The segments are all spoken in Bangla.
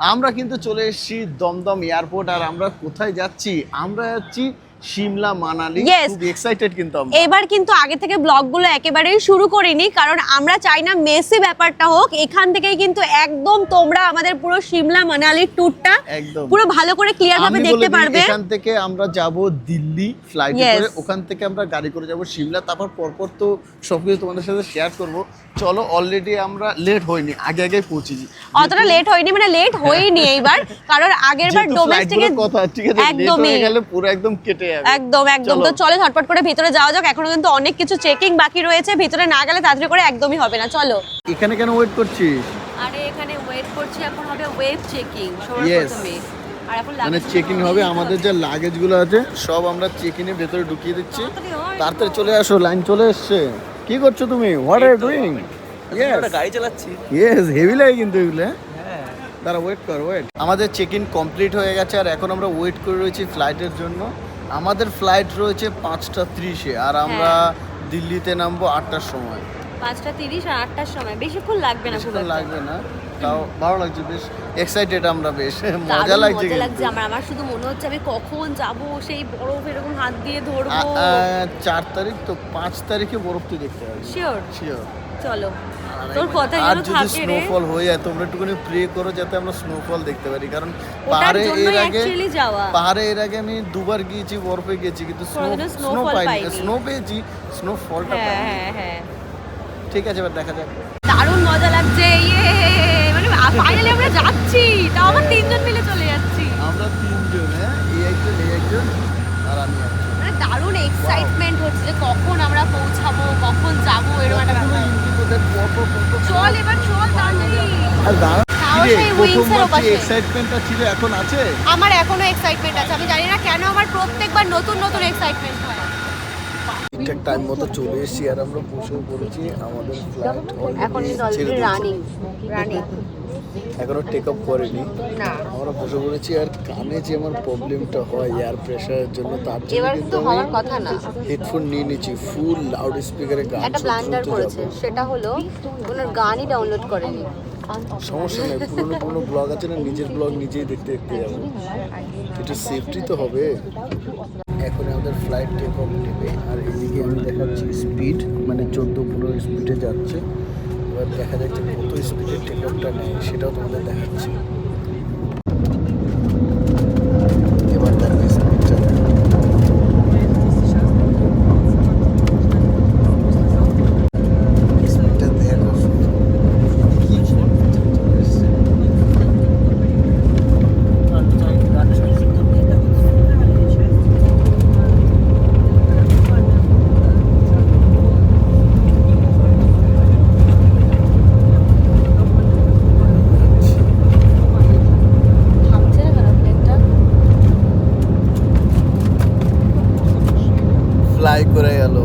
আমরা কিন্তু চলে এসেছি দমদম এয়ারপোর্ট আর আমরা কোথায় যাচ্ছি? আমরা যাচ্ছি সিমলা মানালি. খুব এক্সাইটেড কিন্তু আমরা। এবার কিন্তু আগে থেকে ব্লগগুলো একেবারেই শুরু করিনি কারণ আমরা চাই না মেসি ব্যাপারটা হোক এখান থেকেই কিন্তু একদম তোমরা আমাদের পুরো সিমলা মানালির ট্যুরটা পুরো ভালো করে ক্লিয়ার ভাবে দেখতে পারবে। এখান থেকে আমরা যাব দিল্লি ফ্লাইটে করে ওখান থেকে আমরা গাড়ি করে যাব সিমলা তারপর পরপর তো সবকিছু তোমাদের সাথে শেয়ার করব। চলো অলরেডি আমরা লেট হইনি আগে আগে পৌঁছেছি অতটা লেট হয়নি মানে লেট হয়নি এইবার কারণ আগের বার যেহেতু flight ডোমেস্টিকে গুলোর কথা ঠিক আছে একদমই। গেলে পুরো একদম কেটে একদম একদম। তো চলে। ঝটপট করে ভিতরে যাওয়া যাক। এখনও কিন্তু অনেক কিছু চেকিং বাকি রয়েছে। ভিতরে না গেলে তাড়াতাড়ি করে একদমই হবে না। চলো। এখানে কেন ওয়েট করছিস? আরে এখানে ওয়েট করছি। এখন হবে ওয়েব চেকিং. সর্বপ্রথমে মানে চেকিং হবে। আমাদের যে লাগেজগুলো আছে সব আমরা চেকিং এর ভেতরে ঢুকিয়ে দিচ্ছি। তাড়াতাড়ি চলে আসো লাইন চলে এসছে। কি করছ তুমি? হোয়াট আর ডুইং গাড়ি চালাচ্ছি। ইয়েস হেভি লাগে কিন্তু এগুলো। তারা ওয়েট কর ওয়েট আমাদের চেক ইন কমপ্লিট হয়ে গেছে। আর এখন আমরা ওয়েট করে রয়েছি ফ্লাইটের জন্য। আমাদের ফ্লাইট রয়েছে পাঁচটা ত্রিশে আর আমরা দিল্লিতে নামবো আটটার সময়। পাঁচটা তিরিশ আর আটটার সময়। বেশিক্ষণ লাগবে না খুব বেশিক্ষণ লাগবে না। তাও ভালো লাগছে বেশ এক্সাইটেড আমরা বেশ মজা লাগছে মজা লাগছে আমার। আমার শুধু মনে হচ্ছে আমি কখন যাব সেই বরফ এরকম হাত দিয়ে ধরবো। চার তারিখ তো পাঁচ তারিখে বরফ তুই দেখতে পাবি। শিওর শিওর চলো। তোর কথা আর যদি স্নোফল হয়ে যায় তোমরা একটুখানি প্রে করো যাতে আমরা স্নোফল দেখতে পারি। কারণ পাহাড়ে এর আগে পাহাড়ে এর আগে আমি দুবার গিয়েছি বরফে গেছি কিন্তু স্নো স্নো পাইনি। পাইনি। স্নো পেয়েছি স্নোফলটা হ্যাঁ হ্যাঁ হ্যাঁ। ঠিক আছে এবার দেখা যাক। দারুণ মজা লাগছে ইয়ে মানে ফাইনালি আমরা যাচ্ছি। তাও আমার তিনজন মিলে চলে যাচ্ছি। আমরা তিনজন হ্যাঁ? এই একজন এই একজন আর আমি একজন। মানে দারুণ এক্সাইটমেন্ট হচ্ছে যে কখন আমরা পৌঁছাবো কখন যাব এরকম একটা পুরো ব্যাপার। ইন্ডিগোদের পর পর পর পর চল এবার চল তাড়াতাড়ি আমার এখনও এক্সাইটমেন্ট আছে আমি জানি না কেন আমার প্রত্যেকবার নতুন নতুন এক্সাইটমেন্ট হয়। ঠিকঠাক টাইম মতো চলে এসেছি আর আমরা বসেও পড়েছি আমাদের ফ্লাইট এখন টেক আপ করেনি। আমরা বসে পড়েছি আর কানে যে আমার প্রবলেমটা হয় এয়ার প্রেশারের জন্য তার জন্য কিন্তু হওয়ার কথা না। হেডফোন নিয়ে নিয়েছি ফুল লাউড স্পিকারে গান একটা ব্লান্ডার করেছে সেটা হলো ওনার গানই ডাউনলোড করেনি। সমস্যা নেই পুরোনো পুরোনো ব্লগ আছে না নিজের ব্লগ নিজেই দেখতে দেখতে যাব। একটু সেফটি তো হবে। এখন আমাদের ফ্লাইট টেক অফ নেবে আর এদিকে আমি দেখাচ্ছি স্পিড মানে চোদ্দ পনেরো স্পিডে যাচ্ছে। এবার দেখা যাচ্ছে কত স্পিডে টেক অফটা নেয়, সেটাও তোমাদের দেখাচ্ছি। ফ্লাই করে গেল।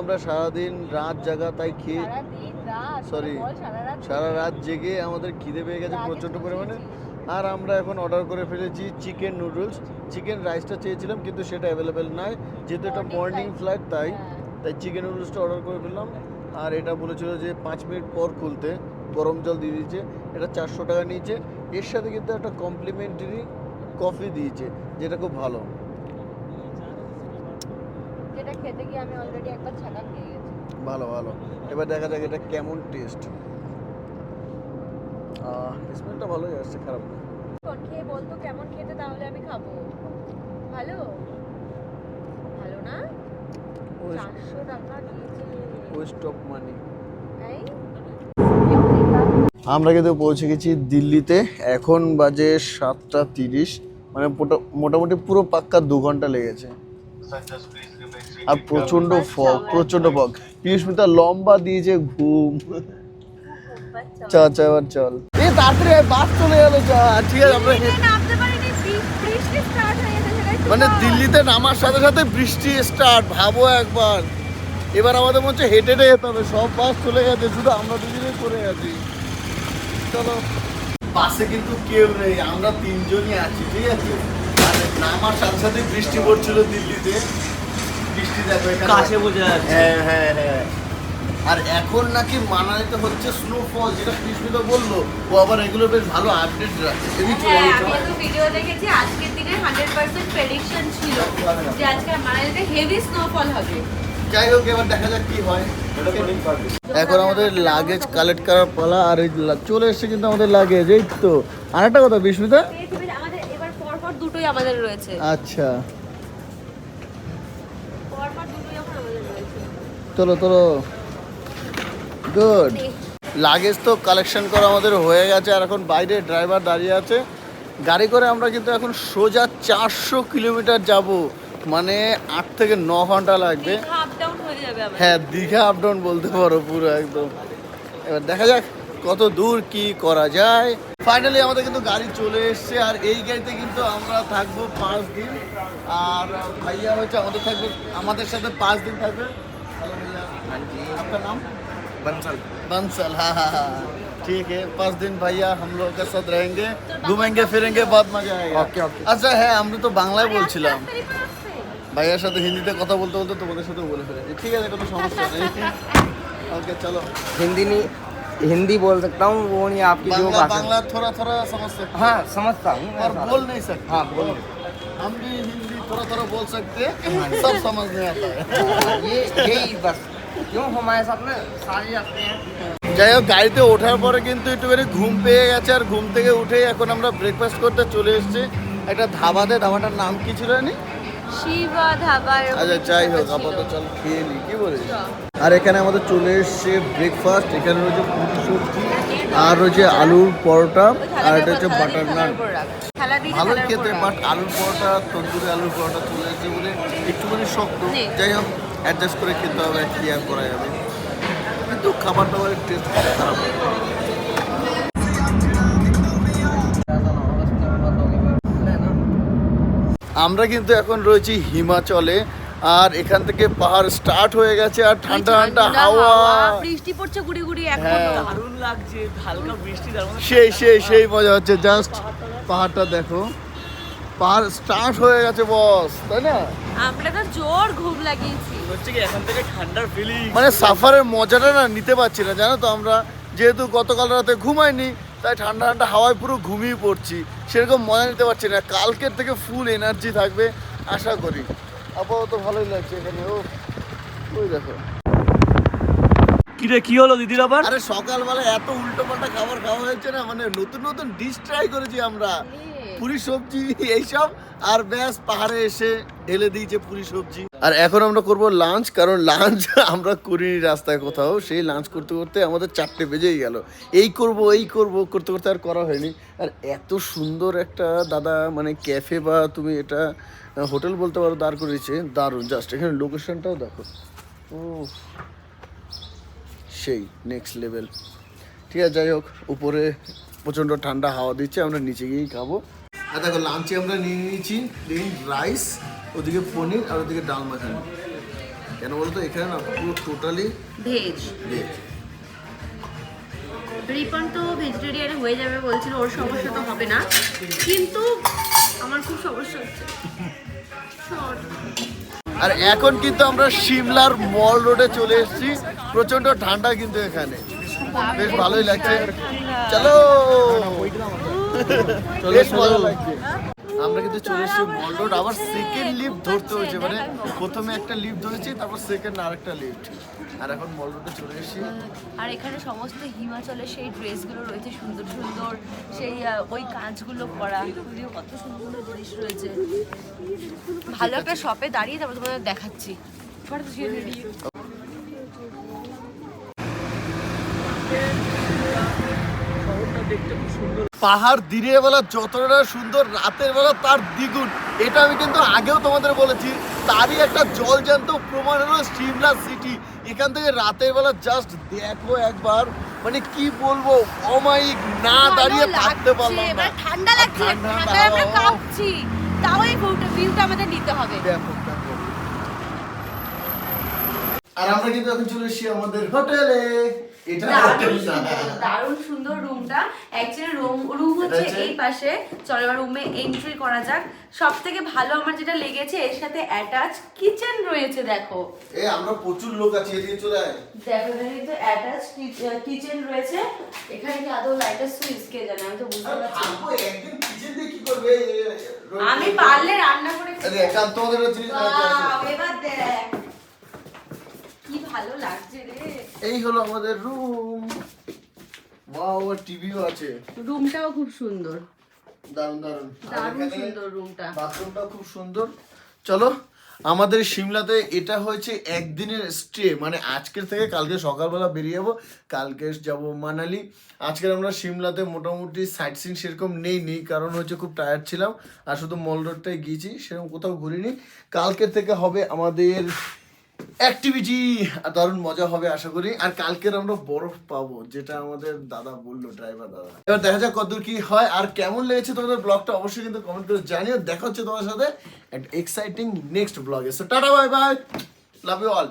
আমরা সারাদিন রাত জাগা তাই খেয়ে. বল সারা রাত জেগে। আমাদের খিদে পেয়ে গেছে প্রচণ্ড পরিমাণে। আর আমরা এখন অর্ডার করে ফেলেছি চিকেন নুডলস চিকেন রাইসটা চেয়েছিলাম কিন্তু সেটা অ্যাভেলেবেল নয় যেহেতু এটা মর্নিং ফ্লাইট তাই হ্যাঁ। তাই চিকেন নুডলসটা অর্ডার করে ফেললাম। আর এটা বলেছিল যে পাঁচ মিনিট পর খুলতে। গরম জল দিয়ে দিয়েছে। এটা চারশো টাকা নিয়েছে। এর সাথে কিন্তু একটা কমপ্লিমেন্টারি কফি দিয়েছে যেটা খুব ভালো। যেটা খেতে গিয়ে আমি অলরেডি একবার ছাকা খেয়ে গেছি। ভালো ভালো। এবার দেখা যাক এটা কেমন টেস্ট স্মেলটা ভালোই আসছে খারাপ না। খেয়ে বলতো কেমন খেতে তাহলে আমি খাব। ভালো? ভালো না? চারশো টাকা নিয়েছে ওয়েস্ট অফ মানি আমরা কিন্তু পৌঁছে গেছি দিল্লিতে। এখন বাজে সাতটা তিরিশ। মানে মোটা- মোটামুটি পুরো পাক্কা দু ঘণ্টা লেগেছে। আর প্রচণ্ড ফগ প্রচণ্ড ফগ পিউষ্মিতা লম্বা দিয়েছে ঘুম। এবার চল এ তাড়াতাড়ি বাস চলে গেল ঠিক আছে আমরা মানে দিল্লিতে নামার সাথে সাথে বৃষ্টি স্টার্ট ভাবো একবার। এবার আমাদের মনে হচ্ছে হেঁটে হেঁটে যেতে হবে সব বাস চলে গেছে শুধু আমরা দুজনেই করে গেছি চলো। বাসে কিন্তু কেউ নেই আমরা তিনজনই আছি ঠিক আছে? আর নামার সাথে সাথে বৃষ্টি পড়ছিল দিল্লিতে। কাছে বোঝা যাচ্ছে। হ্যাঁ হ্যাঁ হ্যাঁ। আর এখন নাকি মানালিতে হচ্ছে স্নোফল যেটা কৃষ্ণিতা বলল ও আবার এগুলো বেশ ভালো আপডেট রাখছে আমি তো ভিডিও দেখেছি আজকের দিনে হান্ড্রেড পার্সেন্ট প্রেডিকশন ছিল যে আজকে মানালিতে হেভি স্নোফল হবে। যাই হোক এবার দেখা যাক কি হয়। এখন আমাদের লাগেজ কালেক্ট করার পালা আর এই চলে এসছে কিন্তু আমাদের লাগেজ এই তো। আর একটা কথা বিস্মিতা? আমাদের এবার পরপর দুটোই আমাদের রয়েছে। আচ্ছা পরপর দুটোই এখন আমাদের রয়েছে চলো চলো। গুড লাগেজ তো কালেকশন করা আমাদের হয়ে গেছে আর এখন বাইরে ড্রাইভার দাঁড়িয়ে আছে। গাড়ি করে আমরা কিন্তু এখন সোজা চারশো কিলোমিটার যাব। মানে আট থেকে ন ঘণ্টা লাগবে। হয়ে হ্যাঁ দীঘা আপ ডাউন বলতে পারো পুরো একদম। এবার দেখা যাক কত দূর কি করা যায়। ফাইনালি আমাদের কিন্তু গাড়ি চলে এসছে আর এই গাড়িতে কিন্তু আমরা থাকব পাঁচ দিন। আর ভাইয়া হচ্ছে আমাদের থাকবে আমাদের সাথে পাঁচ দিন থাকবে। হ্যালো ভাইয়া আপনার নাম बंसल बंसल हाँ हाँ हाँ ठीक है पाँच दिन भैया हम लोग के साथ रहेंगे घूमेंगे फिरेंगे बहुत मजा आएगा ओके, ओके। আচ্ছা হ্যাঁ আমরা তো বাংলায় বলছিলাম ভাইয়ার সাথে হিন্দিতে কথা বলতে বলতে তোমাদের সাথে বলে ফেলেছি ঠিক আছে কোনো সমস্যা নেই ওকে চলো हिंदी नहीं हिंदी बोल सकता हूँ वो नहीं आपकी जो बांग्ला भाषा बांग्ला थोड़ा थोड़ा समझ सकते हैं हाँ समझता हूँ मैं और सारा। बोल नहीं सकते हाँ बोल हम भी हिंदी थोड़ा थोड़ा बोल सकते हैं सब समझ में आता है हाँ, ये यही बस क्यों हमारे साथ में सारे जाते हैं যাই হোক গাড়িতে ওঠার পরে কিন্তু একটুখানি ঘুম পেয়ে গেছে আর ঘুম থেকে উঠে এখন আমরা ব্রেকফাস্ট করতে চলে এসেছি একটা ধাবাতে ধাবাটার নাম কি ছিল জানি শিবা ধাবা আচ্ছা যাই হোক। আপাতত চল খেয়ে নি কি বলিস? আর এখানে আমাদের চলে এসছে ব্রেকফাস্ট এখানে রয়েছে পুরি সবজি আর রয়েছে আলুর পরোটা আর এটা হচ্ছে বাটার নান ভালো খেতে বাট আলুর পরোটা তন্দুরি আলুর পরোটা চলে এসেছে বলে একটুখানি শক্ত। যাই হোক অ্যাডজাস্ট করে খেতে হবে কি আর করা যাবে। কিন্তু খাবার দাবারের টেস্ট খারাপ। আমরা কিন্তু এখন রয়েছি হিমাচলে আর এখান থেকে পাহাড় স্টার্ট হয়ে গেছে আর ঠান্ডা ঠান্ডা হাওয়া। বৃষ্টি পড়ছে গুড়ি গুড়ি হ্যাঁ। এখনও দারুণ লাগছে হালকা বৃষ্টি তার সেই সেই সেই মজা হচ্ছে জাস্ট পাহাড়টা দেখো। পাহাড় স্টার্ট হয়ে গেছে বস তাই না? আমরা তো জোর ঘুম লাগিয়েছি। হচ্ছে কি এখান থেকে ঠান্ডার ফিলিং মানে সাফারের মজাটা না নিতে পারছি না জানো তো আমরা যেহেতু গতকাল রাতে ঘুমাইনি তাই ঠান্ডা ঠান্ডা হাওয়ায় পুরো ঘুমিয়ে পড়ছি। সেরকম মজা নিতে পারছি না। কালকের থেকে ফুল এনার্জি থাকবে আশা করি। আপাতত ভালোই লাগছে এখানে। ও ওই দেখো। কি কি হলো দিদির আবার? আরে সকালবেলা এত উল্টো পাল্টা খাবার খাওয়া হয়েছে না মানে নতুন নতুন ডিশ ট্রাই করেছি আমরা। পুরি সবজি, এইসব। আর ব্যাস, পাহাড়ে এসে ঢেলে দিয়েছে পুরি সবজি। আর এখন আমরা করব লাঞ্চ কারণ লাঞ্চ আমরা করিনি রাস্তায় কোথাও, সেই লাঞ্চ করতে করতে আমাদের চারটে বেজেই গেল। এই করব এই করব, করতে করতে আর করা হয়নি। আর এত সুন্দর একটা দাদা মানে ক্যাফে বা তুমি এটা হোটেল বলতে পারো, দাঁড় করেছে দারুণ জাস্ট এখানে লোকেশনটাও দেখো। ও সেই নেক্সট লেভেল ঠিক আছে, যাই হোক, উপরে প্রচণ্ড ঠান্ডা হাওয়া দিচ্ছে, আমরা নিচে গিয়েই খাব। আর দেখো লাঞ্চে আমরা নিয়ে নিয়েছি প্লেন রাইস ওদিকে পনির আর ওদিকে ডাল মাখানি। কেন বলতো? এখানে না পুরো টোটালি ভেজ ভেজ রিপন তো ভেজিটেরিয়ান হয়ে যাবে বলছিল ওর সমস্যা তো হবে না। কিন্তু আমার খুব সমস্যা হচ্ছে। আর এখন কিন্তু আমরা সিমলার মল রোডে চলে এসেছি। প্রচণ্ড ঠান্ডা কিন্তু এখানে। বেশ ভালোই লাগছে। চলো! বেশ ভালো লাগছে। আমরা কিন্তু চলে এসেছি মল রোড আবার সেকেন্ড লিফট ধরতে হয়েছে। মানে প্রথমে একটা লিফট ধরেছি তারপর সেকেন্ড আরেকটা লিফট আর এখন মল রোডে চলে এসেছি। আর এখানে সমস্ত হিমাচলের সেই ড্রেসগুলো রয়েছে সুন্দর সুন্দর সেই ওই কাজগুলো করা। কত সুন্দর সুন্দর জিনিস রয়েছে। ভালো একটা শপে দাঁড়িয়ে তারপর তোমাদের দেখাচ্ছি। এবার তো সেটা নিয়ে। পাহাড় দিনের বেলা যতটা সুন্দর রাতের বেলা তার দ্বিগুণ। এটা আমি কিন্তু আগেও তোমাদের বলেছি তারই একটা জলজান্ত প্রমাণ হলো সিমলা সিটি। এখান থেকে রাতের বেলা জাস্ট দেখো একবার মানে কি বলব অমায়িক না দাঁড়িয়ে থাকতে পারলাম না। ঠান্ডা লাগছে ঠান্ডায় আমরা কাঁপছি। তাও এই ভিউটা আমাদের নিতে হবে। ব্যাপক আর আমরা কিন্তু এখন চলে এসেছি আমাদের হোটেল। দারুণ সুন্দর, রুমটা অ্যাকচুয়ালি রুম রুম হচ্ছে এই পাশে। চলো এবার রুমে এন্ট্রি করা যাক। সব থেকে ভালো আমার যেটা লেগেছে এর সাথে অ্যাটাচ কিচেন রয়েছে দেখো। এ আমরা প্রচুর লোক আছি এদিকে চলে আয়। দেখো এখানে কিন্তু অ্যাটাচ কিচেন রয়েছে। এখানে কি আদৌ লাইটের সুইচ কে জানে? আমি তো বুঝতে পারছি। একদিন কিচেন দিয়ে কি করবে? আমি পারলে রান্না করে একান্ত জিনিস এবার দেখ। কি ভালো লাগছে রে। এই হলো আমাদের রুম ওয়াও টিভিও আছে। রুমটাও খুব সুন্দর। আর দারুণ। এখানে সুন্দর রুমটা বাথরুমটা খুব সুন্দর। চলো আমাদের সিমলাতে এটা হয়েছে একদিনের স্টে মানে আজকের থেকে কালকে সকালবেলা বেরিয়ে যাব কালকে যাব মানালি। আজকের আমরা সিমলাতে মোটামুটি সাইট সিন সেরকম নেই নেই কারণ হচ্ছে খুব টায়ার্ড ছিলাম আর শুধু মল রোডটাই গিয়েছি সেরকম কোথাও ঘুরিনি। কালকের থেকে হবে আমাদের অ্যাক্টিভিটি দারুণ মজা হবে, আশা করি। আর কালকের আমরা বরফ পাবো, যেটা আমাদের দাদা বলল ড্রাইভার দাদা। এবার দেখা যাক কতদূর কি হয়, আর কেমন লেগেছে তোমাদের ব্লগটা অবশ্যই কিন্তু কমেন্ট করে জানিও। দেখা হচ্ছে তোমার সাথে এক্সাইটিং নেক্সট ব্লগে so tata bye bye love you all